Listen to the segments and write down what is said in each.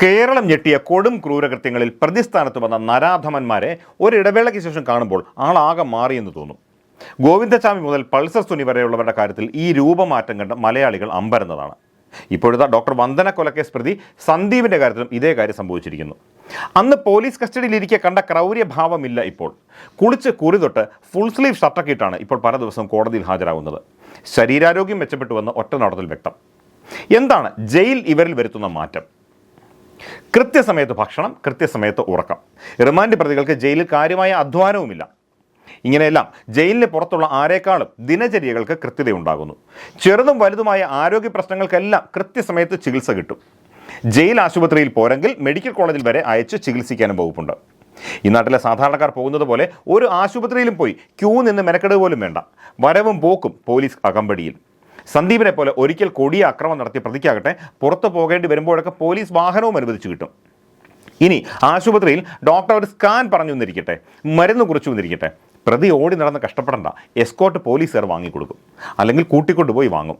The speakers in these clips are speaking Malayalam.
കേരളം ഞെട്ടിയ കൊടും ക്രൂരകൃത്യങ്ങളിൽ പ്രതിസ്ഥാനത്ത് വന്ന നരാധമന്മാരെ ഒരിടവേളയ്ക്ക് ശേഷം കാണുമ്പോൾ ആളാകെ മാറിയെന്ന് തോന്നും. ഗോവിന്ദസ്വാമി മുതൽ പൾസർ സുനി വരെയുള്ളവരുടെ കാര്യത്തിൽ ഈ രൂപമാറ്റം കണ്ട് മലയാളികൾ അമ്പരന്നതാണ്. ഇപ്പോഴത്തെ ഡോക്ടർ വന്ദന കൊലക്കേസ് പ്രതി സന്ദീപിന്റെ കാര്യത്തിലും ഇതേ കാര്യം സംഭവിച്ചിരിക്കുന്നു. അന്ന് പോലീസ് കസ്റ്റഡിയിലിരിക്കെ കണ്ട ക്രൗര്യഭാവമില്ല ഇപ്പോൾ. കുളിച്ച് കുറി തൊട്ട് ഫുൾ സ്ലീവ് ഷർട്ടൊക്കെ ഇട്ടാണ് ഇപ്പോൾ പല ദിവസവും കോടതിയിൽ ഹാജരാകുന്നത്. ശരീരാരോഗ്യം മെച്ചപ്പെട്ടുവെന്ന് ഒറ്റ നടത്തിൽ വ്യക്തം. എന്താണ് ജയിൽ ഇവരിൽ വരുത്തുന്ന മാറ്റം? കൃത്യസമയത്ത് ഭക്ഷണം കൃത്യസമയത്ത് ഉറക്കം. റിമാൻഡ് പ്രതികൾക്ക് ജയിലിൽ കാര്യമായ അധ്വാനവുമില്ല. ഇങ്ങനെയെല്ലാം ജയിലിന് പുറത്തുള്ള ആരേക്കാളും ദിനചര്യകൾക്ക് കൃത്യതയുണ്ടാകുന്നു. ചെറുതും വലുതുമായ ആരോഗ്യ പ്രശ്നങ്ങൾക്കെല്ലാം കൃത്യസമയത്ത് ചികിത്സ കിട്ടും. ജയിൽ ആശുപത്രിയിൽ പോരെങ്കിൽ മെഡിക്കൽ കോളേജിൽ വരെ അയച്ച് ചികിത്സിക്കാനും വകുപ്പുണ്ട്. ഈ നാട്ടിലെ സാധാരണക്കാർ പോകുന്നത് പോലെ ഒരു ആശുപത്രിയിലും പോയി ക്യൂ നിന്ന് മെനക്കെടുക പോലും വേണ്ട. വരവും പോക്കും പോലീസ് അകമ്പടിയിൽ. സന്ദീപിനെ പോലെ ഒരിക്കൽ കൊടിയ അക്രമം നടത്തിയ പ്രതിക്കാകട്ടെ പുറത്തു പോകേണ്ടി വരുമ്പോഴൊക്കെ പോലീസ് വാഹനവും അനുവദിച്ചു കിട്ടും. ഇനി ആശുപത്രിയിൽ ഡോക്ടർ ഒരു സ്കാൻ പറഞ്ഞു വന്നിരിക്കട്ടെ മരുന്ന് കുറിച്ചു വന്നിരിക്കട്ടെ പ്രതി ഓടി നടന്ന് കഷ്ടപ്പെടണ്ട എസ്കോട്ട് പോലീസുകാർ വാങ്ങിക്കൊടുക്കും. അല്ലെങ്കിൽ കൂട്ടിക്കൊണ്ടുപോയി വാങ്ങും.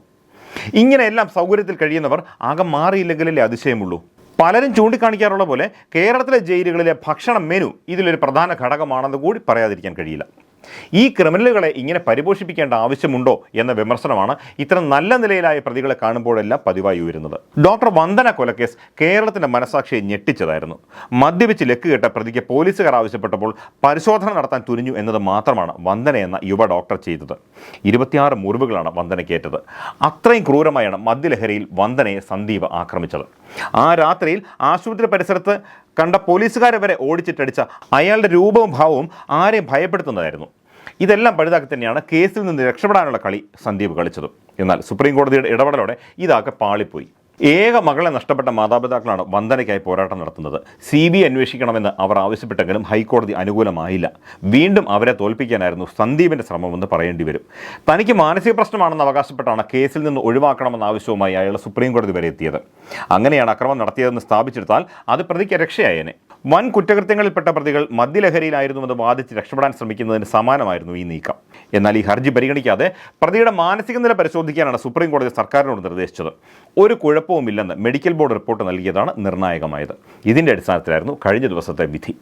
ഇങ്ങനെയെല്ലാം സൗകര്യത്തിൽ കഴിയുന്നവർ ആകെ മാറിയില്ലെങ്കിലല്ലേ അതിശയമുള്ളൂ. പലരും ചൂണ്ടിക്കാണിക്കാറുള്ള പോലെ കേരളത്തിലെ ജയിലുകളിലെ ഭക്ഷണ മെനു ഇതിലൊരു പ്രധാന ഘടകമാണെന്ന് കൂടി പറയാതിരിക്കാൻ കഴിയില്ല. ഈ ക്രിമിനലുകളെ ഇങ്ങനെ പരിപോഷിപ്പിക്കേണ്ട ആവശ്യമുണ്ടോ എന്ന വിമർശനമാണ് ഇത്തരം നല്ല നിലയിലായ പ്രതികളെ കാണുമ്പോഴെല്ലാം പതിവായി ഉയരുന്നത്. ഡോക്ടർ വന്ദന കൊലക്കേസ് കേരളത്തിന്റെ മനസാക്ഷിയെ ഞെട്ടിച്ചതായിരുന്നു. മദ്യപിച്ച് ലക്ക് കെട്ട പ്രതിക്ക് പോലീസുകാർ ആവശ്യപ്പെട്ടപ്പോൾ പരിശോധന നടത്താൻ തുനിഞ്ഞു എന്നത് മാത്രമാണ് വന്ദന എന്ന യുവ ഡോക്ടർ ചെയ്തത്. ഇരുപത്തിയാറ് മുറിവുകളാണ് വന്ദനയ്ക്കേറ്റത് അത്രയും ക്രൂരമായാണ് മദ്യലഹരിയിൽ വന്ദനയെ സന്ദീപ് ആക്രമിച്ചത്. ആ രാത്രിയിൽ ആശുപത്രി പരിസരത്ത് കണ്ട പോലീസുകാരെ വരെ ഓടിച്ചിട്ടടിച്ച അയാളുടെ രൂപവും ഭാവവും ആരെയും ഭയപ്പെടുത്തുന്നതായിരുന്നു. ഇതെല്ലാം പഴുതാക്കി തന്നെയാണ് കേസിൽ നിന്ന് രക്ഷപ്പെടാനുള്ള കളി സന്ദീപ് കളിച്ചത്. എന്നാൽ സുപ്രീം കോടതിയുടെ ഇടപെടലോടെ ഇതാകെ പാളിപ്പോയി. ഏക മകളെ നഷ്ടപ്പെട്ട മാതാപിതാക്കളാണ് വന്ദനയ്ക്കായി പോരാട്ടം നടത്തുന്നത്. സി ബി അന്വേഷിക്കണമെന്ന് അവർ ആവശ്യപ്പെട്ടെങ്കിലും ഹൈക്കോടതി അനുകൂലമായില്ല. വീണ്ടും അവരെ തോൽപ്പിക്കാനായിരുന്നു സന്ദീപിന്റെ ശ്രമമെന്ന് പറയേണ്ടി വരും. തനിക്ക് മാനസിക പ്രശ്നമാണെന്ന് അവകാശപ്പെട്ടാണ് കേസിൽ നിന്ന് ഒഴിവാക്കണമെന്ന ആവശ്യവുമായി അയാൾ സുപ്രീം കോടതി വരെ എത്തിയത്. അങ്ങനെയാണ് അക്രമം നടത്തിയതെന്ന് സ്ഥാപിച്ചെടുത്താൽ അത് പ്രതിക്ക് രക്ഷയായേനെ. വൻ കുറ്റകൃത്യങ്ങളിൽപ്പെട്ട പ്രതികൾ മദ്യലഹരിയിലായിരുന്നുവെന്ന് വാദിച്ച് രക്ഷപ്പെടാൻ ശ്രമിക്കുന്നതിന് സമാനമായിരുന്നു ഈ നീക്കം. എന്നാൽ ഈ ഹർജി പരിഗണിക്കാതെ പ്രതിയുടെ മാനസിക നില പരിശോധിക്കാനാണ് സുപ്രീം കോടതി സർക്കാരിനോട് നിർദ്ദേശിച്ചത്. ഒരു കുഴപ്പവുമില്ലെന്ന് മെഡിക്കൽ ബോർഡ് റിപ്പോർട്ട് നൽകിയതാണ് നിർണായകമായത്. ഇതിന്റെ അടിസ്ഥാനത്തിലായിരുന്നു കഴിഞ്ഞ ദിവസത്തെ വിധി.